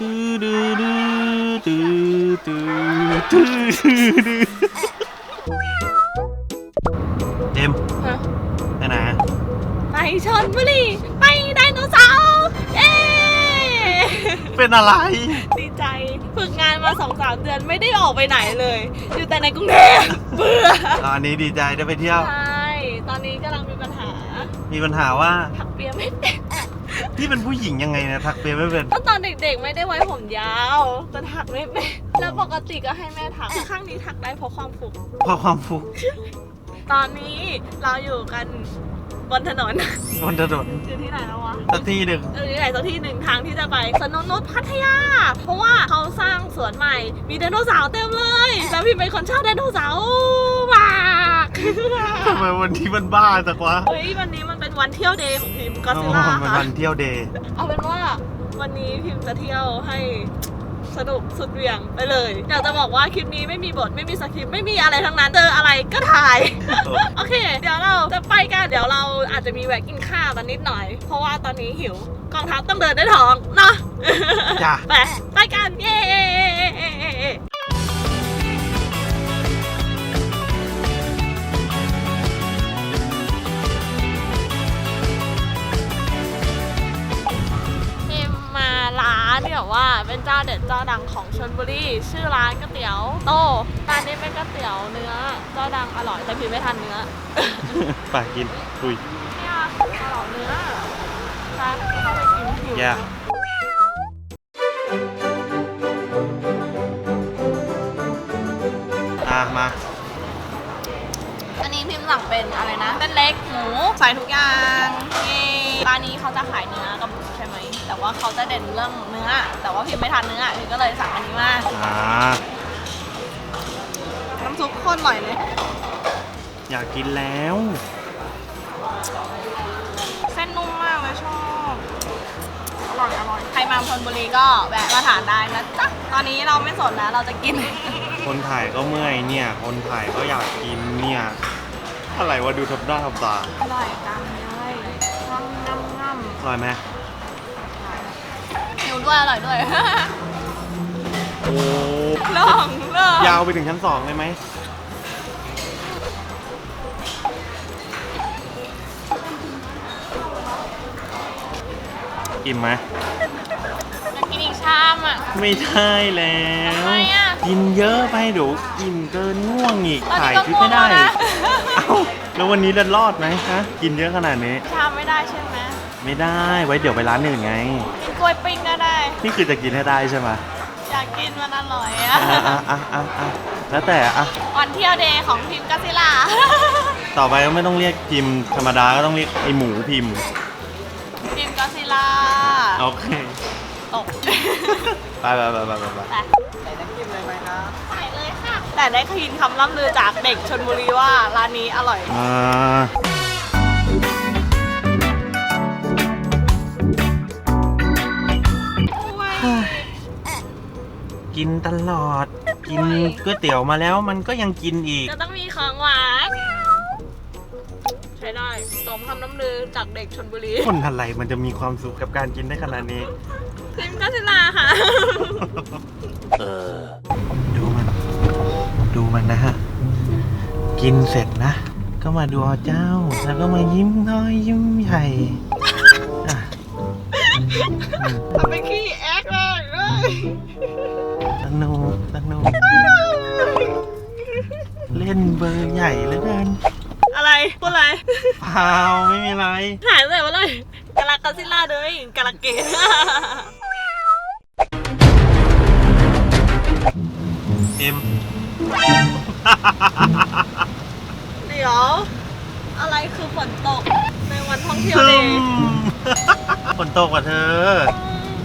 ตื้อดื้อดื้อตื้อตื้อตื้อดื้อเอ็มฮะไปไหนอะไปชนบุรีไปไดโนเสาร์เย้เป็นอะไร ดีใจฝึกงานมาสองสามเดือนไม่ได้ออกไปไหนเลย อยู่แต่ในกรุงเทพเบื่อตอนนี้ดีใจได้ไปเที่ยว ใช่ตอนนี้กำลังมีปัญหามีปัญหาว่า ถักเปียไม่เป็น พี่เป็นผู้หญิงยังไงนะทักเปียไม่เป็น ก็ตอนเด็กๆไม่ได้ไว้ผมยาวแต่ถักไม่เป็นแล้วปกติก็ให้แม่ถักข้างนี้ถักได้เพราะความฟุกเพราะความฟุกตอนนี้เราอยู่กันบนถนน บนถนนอยู่ที่ไหนแล้ววะ สักที่หนึ่ง เออที่ไหนสักที่หนึ่งทางที่จะไปสนนนุษพัทยา เพราะว่าเขาสร้างสวนใหม่ มีไดโนเสาร์เต็มเลย แล้วพี่เป็นคนชอบไดโนเสาร์มาก ทำไมวันที่มันบ้าจังวะเฮ้ยวันนี้มันเป็นวันเที่ยวเดย์ของพิมก็อ๋ซิอล่ามันค่ะวันเที่ยวเดย์เอาเป็นว่าวันนี้พิมจะเที่ยวให้สนุกสุดเหวี่ยงไปเลย อยากจะบอกว่าคลิปนี้ไม่มีบทไม่มีสคริปต์ไม่มีอะไรทั้งนั้นเจออะไรก็ถ่าย โอเค เดี๋ยวเราจะไปกัน เดี๋ยวเราอาจจะมีแวะกินข้าวกันนิดหน่อย เพราะว่าตอนนี้หิว กองทัพต้องเดินด้วยท้องเนาะ จ้ะ ไป ไปกัน เย้ เป็นเจ้าเด็ดเจ้าดังของชลบุรีชื่อร้านก๋วยเตี๋ยวโตร้านนี้เป็นก๋วยเตี๋ยวเนื้อเจ้าดังอร่อยแต่พิมไม่ทานเนื้อไปกินคุยเนี่ยอร่อยเนื้อร้านเข้าไปกินหิวแย่อะมาอันนี้พิมสั่งเป็นอะไรนะเส้นเล็กหมูใส่ทุกอย่างนี่ร้านนี้เขาจะขายเนื้อ ว่าเขาจะเด่นเรื่องเนื้อ แต่ว่าพิมไม่ทานเนื้อพิมก็เลยสั่งอันนี้มาอ่าน้ำซุปโคตรอร่อยเลย อยากกินแล้ว เส้นนุ่มมากเลยชอบ อร่อยอร่อยใครมาชลบุรีก็แวะมาทานได้นะจ๊ะ ตอนนี้เราไม่สนนะเราจะกิน คนถ่ายก็เมื่อยเนี่ย คนถ่ายก็อยากกินเนี่ย อะไรวะดูทำหน้าทำตาอร่อยจังเลยง่ำง่ำง่อร่อยไหมำ หิวด้วยอร่อยด้วย โอ้ลองลองยาวไปถึงชั้นสองเลยไหมอิ่มไหมอยากกินอีกชามอะ ไม่ได้แล้ว ทำไมอะ กินเยอะไปเดี๋ยวอิ่มเกินง่วงอีกตอนถ่ายนี้ก็คลิปไม่ได้ง่วงแล้วนะ เอ้าแล้ววันนี้จะรอดไหมฮะกินเยอะขนาดนี้ ชามไม่ได้ใช่ไหม ไม่ได้ไว้เดี๋ยวไปร้านอื่นไง กินกล้วยปิ้งก็ได้ นี่คือจะกินให้ได้ใช่ไหมอยากกินมันอร่อยอะอะอะอะอะอะแล้วแต่อะวันเที่ยวเดย์ของพิมกัสซิล่า ต่อไปก็ไม่ต้องเรียกพิมพ์ธรรมดาก็ต้องเรียกไอหมูพิมพ์พิมกัสซิล่า โอเคตก ไปไปไปไปไปไปแต่ใส่น้ำจิ้มเลยไหมนะใส่เลยค่ะ แต่ได้ยินคำล่ำลือจากเด็กชนบุรีว่าร้านนี้อร่อย อ่า กินตลอด กินก๋วยเตี๋ยวมาแล้วมันก็ยังกินอีก จะต้องมีของหวาน ใช้ได้สมคำน้ำลือจากเด็กชนบุรีคนอะไรมันจะมีความสุขกับการกินได้ขนาดนี้พิมกัสซิล่าค่ะ ดูมัน ดูมันนะฮะ กินเสร็จนะ ก็มาดูเอาเจ้า แล้วก็มายิ้มน้อยยิ้มใหญ่อะอืมทำเป็นขี้ ล่นเบอร์ใหญ่เหลือเกินอะไรพูดอะไรเปล่าไม่มีอะไร หายไปไหนวะเลยกาลากัสซิล่าเด้ยกาลาเกตเอ็ม เดี๋ยว อะไรคือฝนตก ในวันท่องเที่ยวซึเดมย์ฝนตกว่ะเธอ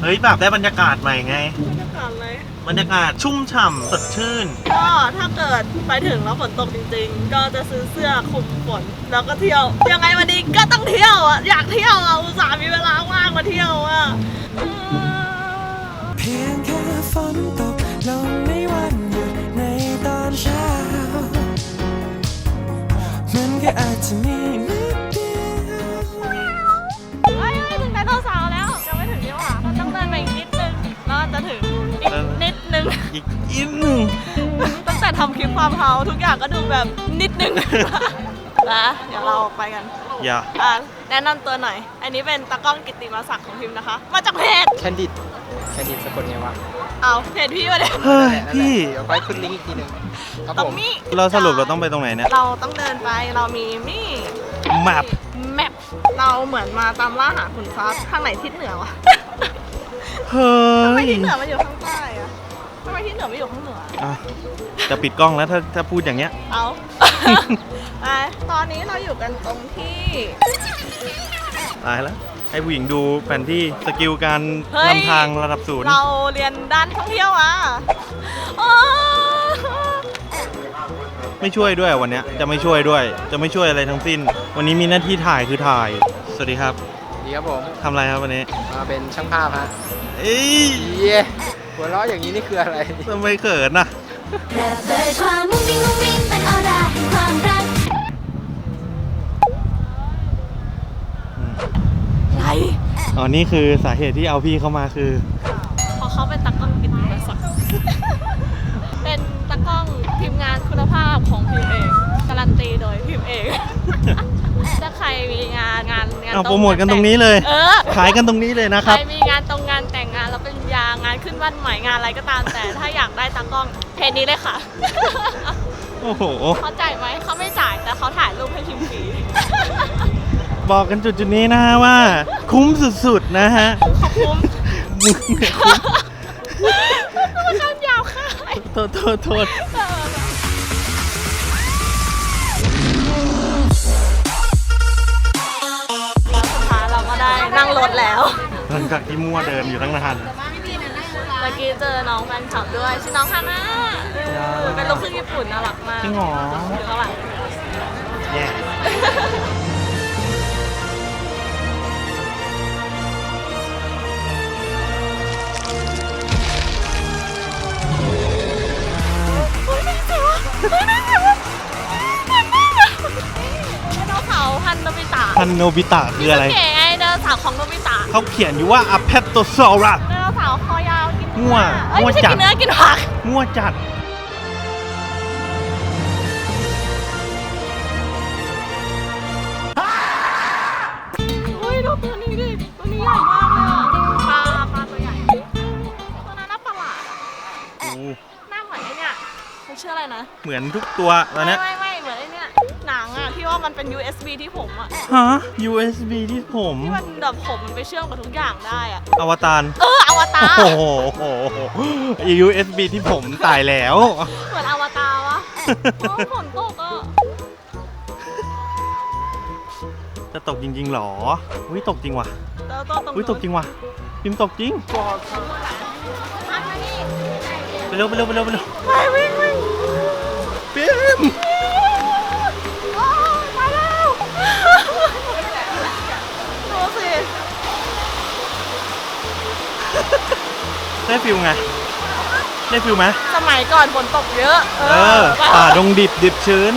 เฮ้ยแบบได้บรรยากาศใหม่ไง บรรยากาศเลย บรรยากาศชุ่มฉ่ำสดชื่น ก็ถ้าเกิดไปถึงแล้วฝนตกจริง ๆ ก็จะซื้อเสื้อคลุมฝนแล้วก็เที่ยว ยังไงวันนี้ก็ต้องเที่ยวอะอยากเที่ยวอะอุตส่าห์มีเวลาว่างมาเที่ยวอะเออเพียงแค่ฝนตกลงในวันหยุดในตอนเช้ามันก็อาจจะมี อีกอินหนึ่งตั้งแต่ทำคลิปความเฮาทุกอย่างก็ดูแบบนิดนึงนะเดี๋ยวเราไปกันอย่าอะแนะนำตัวหน่อย อันนี้เป็นตากล้องกิตติมาศักดิ์ของพิมพ์นะคะ มาจากเพจแคนดิดแคนดิดสะกดไงวะเอาเพจพี่มาเนี่ยเฮ้ยนั่นแหละพี่เดี๋ยวไปขึ้นลิงก์อีกทีหนึ่งครับตรผงมนี้เราสรุปเราต้องไปตรงไหนเนี่ยเราต้องเดินไปเรามีมี่ แมปแมปเราเหมือนมาตามล่าหาขุนทรัพย์ทางไหนทิศเหนือวะเฮ้ทำไมยทิศเหนือมันอยู่ข้างใต้อะ ทำไมทิศเหนือไม่อยู่ข้างเหนือ อะจะปิดกล้องแล้วถ้าถ้าพูดอย่างเงี้ย เอาไปตอนนี้เราอยู่กันตรงที่ ตายแล้วให้ผู้หญิงดูแผนที่สกิลการเฮ้ย นำทางระดับศูนย์เราเรียนด้านท่องเที่ยวอะอ๋อไม่ช่วยด้วยวันเนี้ยจะไม่ช่วยด้วย จะไม่ช่วยอะไรทั้งสิ้น วันนี้มีหน้าที่ถ่ายคือถ่าย สวัสดีครับดีครับผมทำอะไรครับวันนี้มาเป็นช่างภาพฮะเอ้ยเย้ หัวเราะอย่างนี้นี่คืออะไร ทำไมเขินน่ะ ระเบิดความมุ้งมิ้งมุ้งมิ้งเป็นออร่าแห่งความรักไรอ๋อ นี่คือสาเหตุที่เอาพี่เข้ามาคือเพราะเขาเป็นตากล้องกิตติมศักดิ์เป็นตากล้องทีมงานคุณภาพของพิมพ์เองการันตีโดยพิมพ์เอง ถ้าใครมีงานงานงานเอาโปรโมทกันตรงนี้เลย เออ ขายกันตรงนี้เลยนะคใครัรบ มีงานตรงงานแต่งงานแล้วเป็น ยางานขึ้นบ้านใหม่งานอะไรก็ตามแต่ ถ้าอยากได้ตากล้องเพจนี้เลยค่ะ โอ้โห เขาจ่ายไหมเขาไม่จ่ายแต่เขาถ่ายรูปให้พิมพ์ฟรี บอกกันจุดจุดๆนี้นะฮะว่า คุ้มสุดๆนะฮะขอบคุณมึงเนี่ยคุ้มมันคำยาวค่ะโทษโทษโทษสุดท้ายเราก็ได้นั่งรถแล้ว หลังจากที่มั่วเดินอยู่ตั้งนานเมื่อกี้เจอน้องแฟนคลับด้วยชื่อน้องฮาน่าเออเป็นลูกครึ่งญี่ปุ่นน่ารักมากจริงเหรอ อยู่ข้างหลัง แย่ เฮ้ยไม่เสียวะเฮ้ยไม่เสียวะไดโนเสาร์พันธุ์โนบิตะพันโนบิตะคืออะไร เก๋ไงไดโนเสาร์ของโนบิตะเขาเขียนอยู่ว่า a p e t o s a u r u s ไดโนเส มั่วเอ้ยมั่วไม่ใช่จัด กินเนื้อกินผัก มั่วจัด เฮ้ยดูตัวนี้ดิตัวนี้ใหญ่มากเลยอะปลาปลาตัวใหญ่ตัวนั้นน่าประหลาดอะโอ้หน้าเหมือนไอ้เนี่ยมันชื่ออะไรนะเหมือนทุกตัวตอนเนี้ย ไม่ไม่ มันเป็น USB ที่ผมอะฮะ USB ที่ผม ที่มันแบบผมมันไปเชื่อมกับทุกอย่างได้อะอวตาร เอออวตารโอ้โหโอ้โห USB ที่ผมตายแล้ว เหมือนอวตารวะโอ้ฝนตกอะจะตกจริงๆหรอ อุ้ยตกจริงว่ะ แล้วตัวตรงอุ้ยตกจริงว่ะพิมพ์ตกจริงอันนี้ไปเร็วไปเร็วไปเร็วไปเร็วไปวิ่งวิ่งพิม ได้ฟิลไง ได้ฟิลไหมสมัยก่อนฝนตกเยอะ เออป่าดงดิบดิบชื้น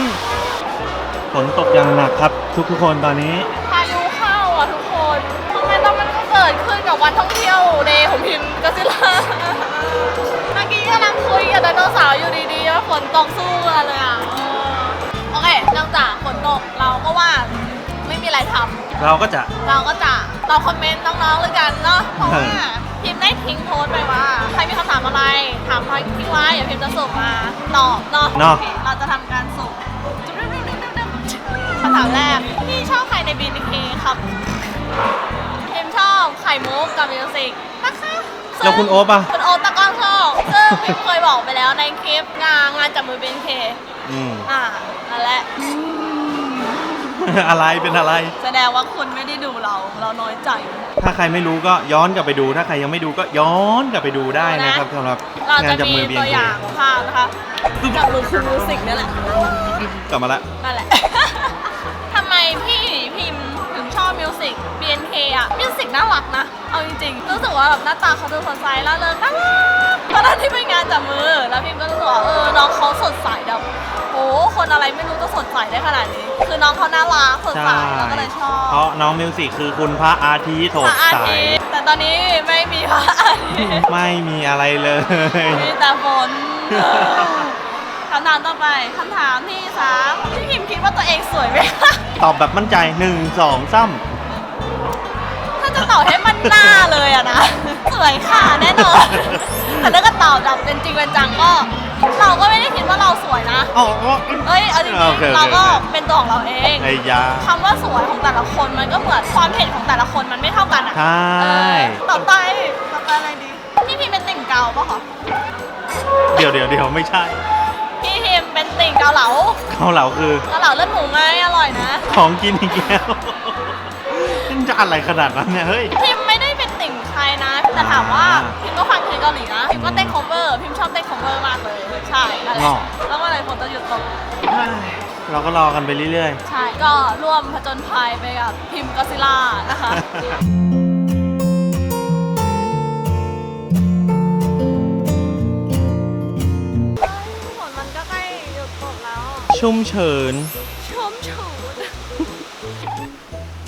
ฝนตกอย่างหนักครับ ทุกทุกๆคนตอนนี้ พายุเข้าอะทุกคนทำไมต้องมันเกิดขึ้นกับวันท่องเที่ยวเดย์ของพิมพ์ก็ซิล่าเมื่อกี้กำลังคุยกับไดโนเสาร์อยู่ดีๆแล้วฝนตกสู้กันเลยอะเออโอเคเนื่องจากฝนตกเราก็ว่าไม่มีอะไรทำ เราก็จะ เราก็จะเราคอมเมนต์น้องๆเลยกันเนาะเพราะว่าพิมพ์ได้ทิ้งโพสต์ไปว่าใครมีคำถามอะไร ถามพอยทิ้งไว้เดี๋ยวพิมพ์จะส่งมา ตอบเนาะเนาะโอเคเราจะทำการส่งคำถามแรกพี่ชอบใครใน BNK ครับพิมพ์ชอบไข่มุกกับมิวสิกนะคะแล้วคุณโอ๊ปอะคุณโอ๊ปตะก้อนชอบซึ่งพิมเคยบอกไปแล้วในคลิปงานงานจับมือ BNK อืม อ่านั่นแหละ อะไรเป็นอะไร แสดงว่าคุณไม่ได้ดูเรา เราน้อยใจ ถ้าใครไม่รู้ก็ย้อนกลับไปดู ถ้าใครยังไม่ดูก็ย้อนกลับไปดูได้นะครับสำหรับเรางานจะจับมีมือตัว BNK อย่างภาพนะคะ กับมือคุณมิวสิกนี่แหละ กลับมาละ นั่นแหละ ทำไมพี่พิมพ์ถึงชอบมิว สิก BNK อะมิวสิกน่ารักนะ เอาจริงๆ รู้สึกว่าแบบหน้าตาเขาดูสดใสแล้วเลยน่ารักตอนนั้นที่ไปงานแต่มือ แล้วพิมก็รู้สึกว่าเออน้องเขาสดใสแบบโอ้คนอะไรไม่รู้จะสดใสได้ขนาดนี้ คือน้องเขาน่ารักสดใสแล้วก็เลยชอบเพราะน้องมิวสิกคือคุณพระอาทิตย์สพดระอาใสทิตย์แต่ตอนนี้ไม่มีพระอาทิตย์ไม่มีอะไรเลย มีแต่ฝนคำถามต่อไปคำถามที่สามพี่พิมคิดว่าตัวเองสวยไหมคะตอบแบบมั่นใจหนึ่งสองซ้ถ้าจะ ตอบให้มันหน้าเลยอะนะ สวยค่ะแน่นอน แต่ถ้าก็ตอบแบบเป็นจริงเป็นจังก็ เราก็ไม่ได้คิดว่าเราสวยนะำอ๋อเอ้ยเอาจริงโอเคโอเคๆเราก็เป็นตัวของเราเองไอ้ยา คำว่าสวยของแต่ละคนมันก็เหมือนความเห็นของแต่ละคนมันไม่เท่ากันอะใช่ เออต่อไปต่อไปอะไรดีพี่พิมเป็นติ่งเกาปะคะเดี๋ยวเดี๋ยวเดี๋ยวไม่ใช่พี่พิมเป็นติ่งเกาเหลาเกาเหลาคือเกาเหลาเลือดหมูไงอร่อยนะ ของกินอีกแล้วมัน จะอะไรขนาดนั้นเนี่ยเฮ้ย พิมไม่ได้เป็นติ่งใครนะแต่ถามว่าพิมก็ฟังเพลงเกาหลีนะพิมก็เต้น cover พิมชอบเต้น cover มากเลยใช่นั่นแหอ๋ละอ แล้วเมื่อไหร่ฝนจะหยุดตกเราก็รอกันไปเรื่อยใช่ก็ร่วมผจญภัยไปกับพิมก็ซิล่านะคะฝนมันก็ใกล้หยุดตกแล้วๆชุ่มเฉิน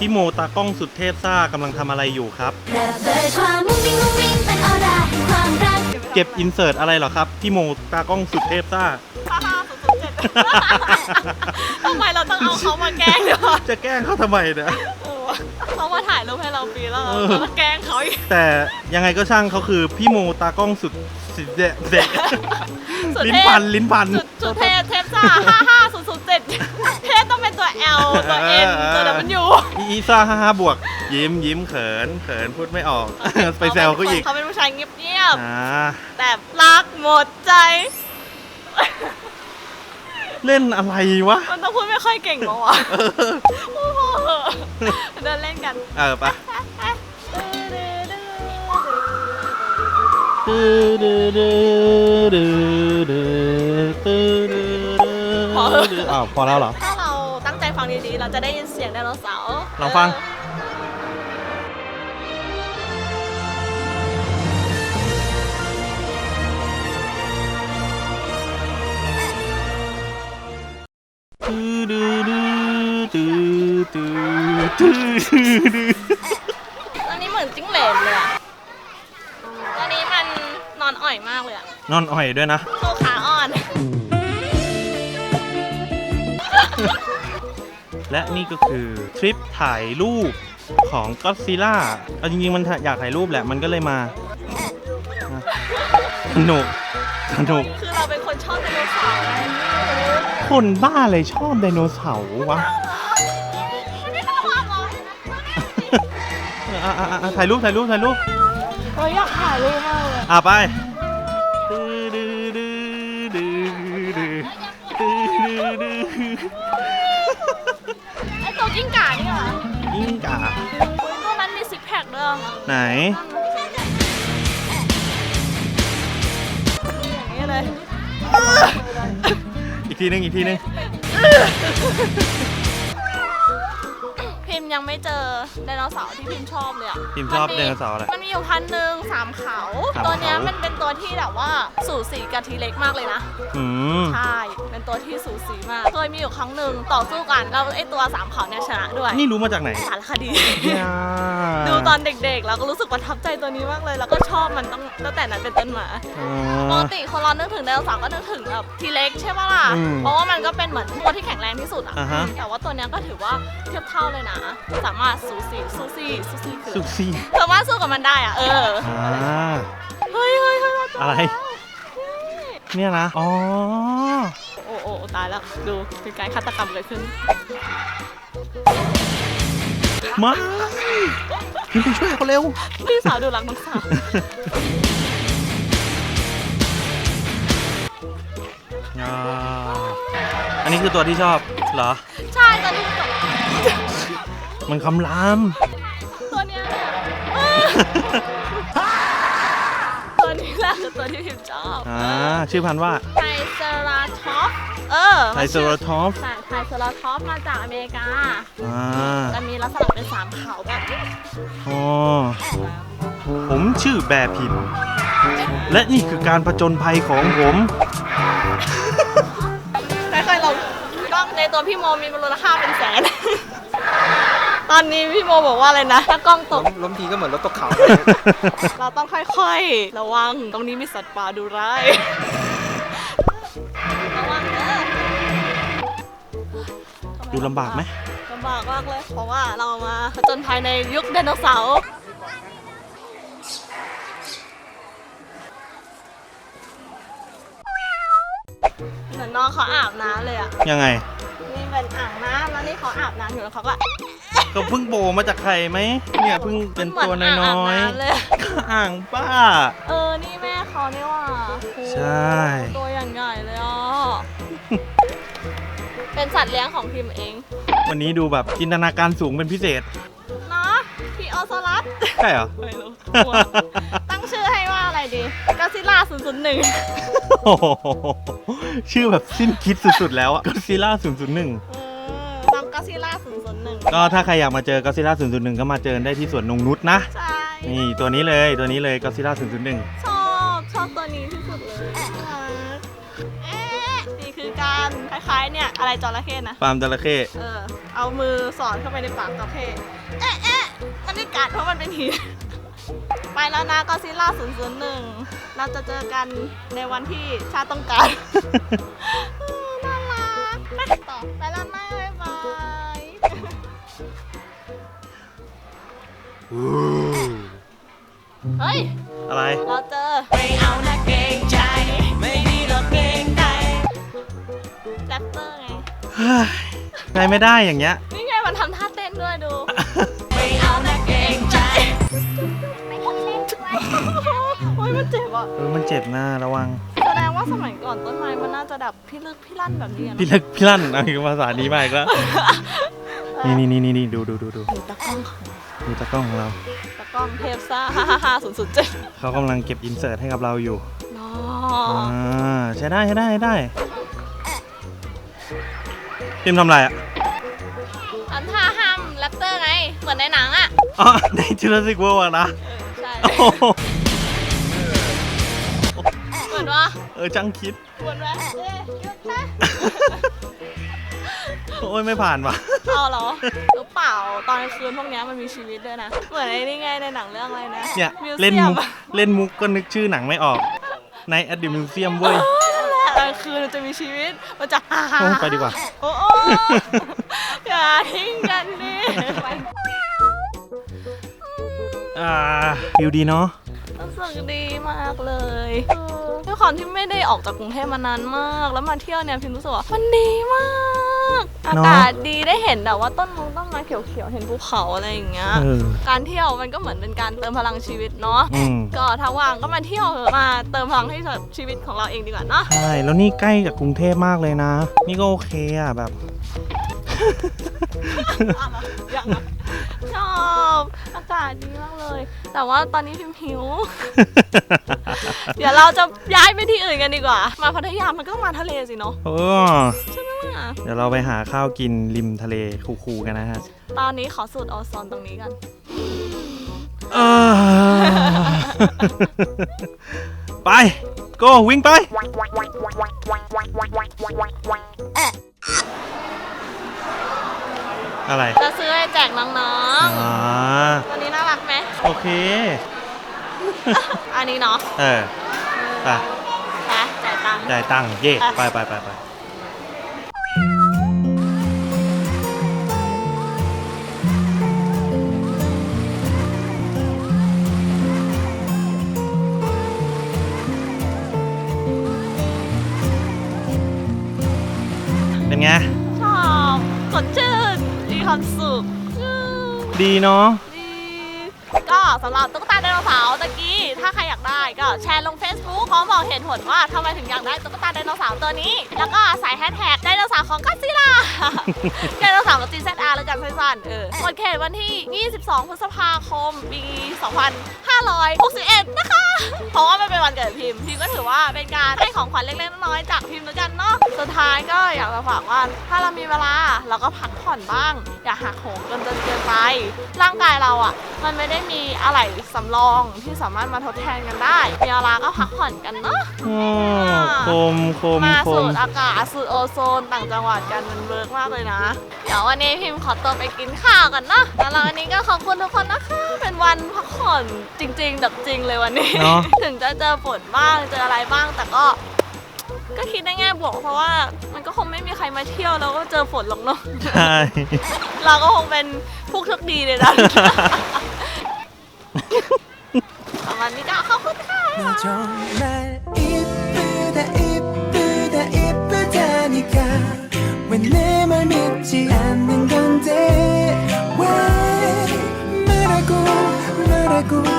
พี่โมตากล้องสุดเทพซ่ากำลังทำอะไรอยู่ครับ ระเบิดความมุ้งมิ้งมุ้งมิ้งเป็นออร่าแห่งความรัก เก็บอินเสิร์ตอะไรเหรอครับ พี่โมตากล้องสุดเทพซ่าฮ่าฮ่าสุดสุดเจ็ดทำไมเราต้องเอาเขามาแกล้งด้วยวะจะแกล้งเขาทำไมเนี่ยเออเขามาถ่ายรูปให้เราปีแล้วเราเออก็แกล้งเขาอีกแต่ยังไงก็ช่างเขาคือพี่โมตากล้องสุดสุดเด็ดเด็ดสุดลิ้นเทพพันลิ้นพัน สุดสุดเทพเทพซ่าห้าห้าศูนย์ศูนย์เจ็ดเทพ ต้องเป็นตัว L ตัว N ตัว W อีอีซ่าห้าห้าบวก ยิ้มยิ้มเขินเขินพูดไม่ออก ไปแซวเขาอีกเขาเป็นผู้ชายเงียบอ่าๆแต่รักหมดใจ เล่นอะไรวะ มันต้องพูดไม่ค่อยเก่งหรอวะพูดพอเหอะเดินเล่นกันเออไปะอ้าวพอแล้วเหรอถ้า ดีๆ เราจะได้ยินเสียงไดโนเสาร์ลองฟังอันนี้เหมือนจิ้งเหลนเลยอะตอนนี้มันนอนอ่อยมากเลยอะนอนอ่อยด้วยนะโตขาอ่ และนี่ก็คือทริปถ่ายรูปของก็ d ซิล่าเอาจริงๆมันอยากถ่ายรูปแหละ มันก็เลยมาอะสนุกสนุกคือเราเป็นคนชอบไดโนเสาร์ไงคนบ้าเลยชอบไดโนเสาร์วะไม่เข้าความหรออะอะอะถ่ายรูปถ่ายรูปถ่ายรูปเฮ้ยอยากถ่ายรูปมากเลยอะไป ไหนอย่างนี้เลยอีกทีนึงอีกทีนึงพิมพ์ยังไม่เจอไดโนเสาร์ที่พิมพ์ชอบเลยอะพิมพ์ชอบไดโนเสาร์อะไรมันมีอยู่พันหนึ่งสามเขา สามเขาตัวเนี้ยมันเป็นตัวที่แบบว่าสูสีกับทีเล็กมากเลยนะ อืมใช่ เป็นตัวที่สูสีมาก เคยมีอยู่ครั้งหนึ่งต่อสู้กันแล้วไอ้ตัวสามเขาเนี่ยชนะด้วย นี่รู้มาจากไหนสารคดี เนี่ยดู ตอนเด็กๆ แล้วก็รู้สึกประทับใจตัวนี้มากเลย แล้วก็ชอบมันตั้งตั้งแต่นั้นเป็นต้นมาอ๋ปอกติคนเรานึกถึงไดโนเสาร์ก็นึกถึงแบบทีเล็กใช่ปะล่ะ อืมเพราะว่ามันก็เป็นเหมือนตัวที่แข็งแรงที่สุดอะอ่าฮะ แต่ว่าตัวเนี้ยก็ถือว่าเทียบเท่าเลยนะ สามารถสูสีสูสีสูสีคือสุกซี่สามารถสู้กับมันได้อะเออ อ่า เฮ้ยเฮ้ยเฮ้ยเราเจอะไรเนี่ยนะ อ๋อ โอ้โอ้โอ้ตายแล้ว ดูเป็นการฆาตกรรมเกิดขึ้น มาพิมพ์ไปช่วยเขาเร็ว พี่สาวดูรักน้องสาวอ่าอันนี้คือตัวที่ชอบเหรอ ใช่ตอนนี้จบมันคำราม ตัวเนี้ยเออตัวนี้นี่แหละคือตัวที่พิมชอบอ่า ชื่อพันธุ์ว่าไทเซราทอป เออไทโซโรทอปใช่ไทเซราทอปมาจากอเมริกาอ่าจะมีลักษณะเป็นสามเขาแบบนี้อ๋อผมชื่อแบร์พิมพ์และนี่คือการผจญภัยของผมไม่เคยลงกล้องในตัวพี่โมมีมูลค่าเป็นแสน ตอนนี้พี่โมบอกว่าอะไรนะ ถ้ากล้องตล้กมล้มทีก็เหมือนรถตกเขา เราต้องค่อยๆ ระวัง ตรงนี้มีสัตว์ป่าดูร้าย ดูลำบากไหมลำบากมากเลย เพราะว่าเรามาผจญภัยในยุคไดโนเสาร์เหมือนน้องเขาอาบน้ำเลยอะ ยังไง นี่เป็นอ่างน้ำแล้วนี่เขาอาบน้ำอยู่แล้วเขาก็ก็เพิ่งโบมาจากไข่ไหมเนี่ยเพิ่งเป็นตัวน้อยเหมือนอ่างอาบน้ำเลยๆอ่างป้า เออ นี่แม่เขานี่หว่าโอ้โหใช่ ตัวอย่างใหญ่เลยอะ เป็นสัตว์เลี้ยงของพิมเองวันนี้ดูแบบจินตนาการสูงเป็นพิเศษ เนาะพี่ออสลัสใช่เหรอ ไม่รู้กลัวตั้งชื่อให้ว่าอะไรดีก็ซิล่า001 โอ้โหชื่อแบบสิ้นคิดสุดๆแล้วอะก็ซิล่า001 เออน้องก็ซิล่า001 ก็ถ้าใครอยากมาเจอก็ซิล่า001 ก็มาเจอได้ที่สวนนงนุษนะ ใช่นี่ตัวนี้เลยตัวนี้เลยก็ซิล่า001 ชอ คล้ายๆเนี่ยอะไรจระเข้นะ ฟาร์มจระเข้เออ เอามือสอดเข้าไปในปากจระเข้เอ๊ะเอ๊ะมันไม่กัดเพราะมันเป็นหิน ไปแล้วนะก็ซิล่า001 เราจะเจอกันในวันที่ชาติต้องการเออน่ารักไปต่อไปแล้วนะบ๊ายบายเฮ้ย อะไร เราเจอ ไม่เอานะ ใครไม่ได้อย่างเงี้ย นี่ไงมันทำท่าเต้นด้วยดูไม่เอานะเกรงใจโอ้ยมันเจ็บอะ เออมันเจ็บนะระวัง แสดงว่าสมัยก่อนต้นไม้มันน่าจะดับพี่ลึกพี่ลั่นแบบนี้อะพี่เนอะเล็กพี่ลั่นเอาอีกภาษานี้มาอีกแล้ว นี่นี่นี่นี่ดูดูดูดูดูตะกล้องของดูตากล้องของเรา ตะกล้องเทปซ่าฮ่าฮ่าฮ่าศูนย์ศูนย์เจ็ดเขากำลังเก็บอินเสิร์ตให้กับเราอยู่เนาอะาใช้ได้ใช้ได้ใช้ได้ พิมพ์ทำอะไรอะอันท่าห้ามแรปเตอร์ไง เหมือนในหนังอะ อ๋อในจูราสสิกเวิลด์อะนะใช่ โอ้โหเหมือนว่าเออจังคิด เหมือนว่าเอ๊ะหยุดนะโอ้ยไม่ผ่านว่ะ เอาเหรอหรือเปล่าตอนกลางคืนพวกเนี้ยมันมีชีวิตด้วยนะ เหมือนไอ้นี่ไงในหนังเรื่องอะไรนะเนี่ยมิวเล่นเซียมุมกเล่นมุกก็นึกชื่อหนังไม่ออก ในแอดดิมิวเซียมเว้ยตอนก ลางคืนมันจะมีชีวิต มันจะฮ่าฮ่าโอ้ไปดีกว่า โอ้โอ้อย่าทิ้งกันดิ อ่าฟิวดีเนาะ รู้สึกดีมากเลยเออด้วยความที่ไม่ได้ออกจากกรุงเทพมานานมาก แล้วมาเที่ยวเนี่ยพิมรู้สึกว่ามันดีมาก อากาศดีได้เห็นแบบว่าต้นมงต้นไม้เขียวๆเห็นภูเขาอะไรอย่างเงี้ย เออ การเที่ยวมันก็เหมือนเป็นการเติมพลังชีวิตเนาะ อืม ก็ถ้าว่างก็มาเที่ยวเถอะมาเติมพลังให้กับชีวิตของเราเองดีกว่าเนาะ ใช่ แล้วนี่ใกล้กับกรุงเทพมากเลยนะ นี่ก็โอเคอะแบบ ยังอะ ชอบอากาศดีมากเลย แต่ว่าตอนนี้พิมหิว เดี๋ยวเราจะย้ายไปที่อื่นกันดีกว่า มาพัทยามันก็ต้องมาทะเลสิเนาะเออใช่ไหมล่ะเดี๋ยวเราไปหาข้าวกินริมทะเลคูๆกันนะฮะ ตอนนี้ขอสูตรออซอนตรงนี้กันเออไปโกวิ่งไป อะไรจะซื้อให้แจกน้องอ่าๆตัวนี้น่ารักไหม โอเค อันนี้เนาะเออไปนะจ่ายตังค์ จ่ายตังค์เย่ไปไปไปไป ดีเนาะ ก็สำหรับตุ๊กตาไดโนเสาร์ตะกี้ ถ้าใครอยากได้ก็แชร์ลง Facebook พร้อมบอกเหตุผลว่าทำไมถึงอยากได้ตุ๊กตาไดโนเสาร์ตัวนี้ แล้วก็ใส่แฮชแท็ก โนโนเสาร์ของกัสซิล่าไดโนเสาร์กับ GZR แล้วกันสั้นๆเออหมดเขตวันที่ 22 พฤษภาคม ปี 2561 นะคะ เพราะว่ามันเป็นวันเกิดพิมพ์พิมพ์ก็ถือว่าเป็นการให้ของขวัญเล็กๆน้อยๆจากพิมพ์แล้วกันเนาะสุดท้ายก็อยากจะฝากว่าถ้าเรามีเวลาเราก็พักผ่อนบ้าง อย่าหักโหมจนจนเกินไป ร่างกายเราอะ มันไม่ได้มีอะไรสำรองที่สามารถมาทดแทนกันได้มีเวลาก็พักผ่อนกันเนาะ โอ้คมคมมาคสูม ดอากาศสูดโอโซนต่างจังหวัดกันมันเวิร์กมากเลยนะ เดี๋ยววันนี้พิมพ์ขอตัวไปกินข้าวกันเนาะแล้ววันนี้ก็ขอบคุณทุกคนนะคะ เป็นวันพักผ่อนจริงๆแบบจริงเลยวันนี้ เนาะ ถึงจะเจอฝนบ้างเจออะไรบ้างแต่ก็ ก็คิดในแง่บวกเพราะว่ามันก็คงไม่มีใครมาเที่ยวแล้วก็เจอฝนหรอกเนาะ ใช่ เราก็คงเป็นผู้โชคดีเลยนะ ประมาณนี้ก็ขอบคุณค่ะ 너 정말 이쁘다 이쁘다 내 말 믿지 않는 건데 왜 말하고 말하고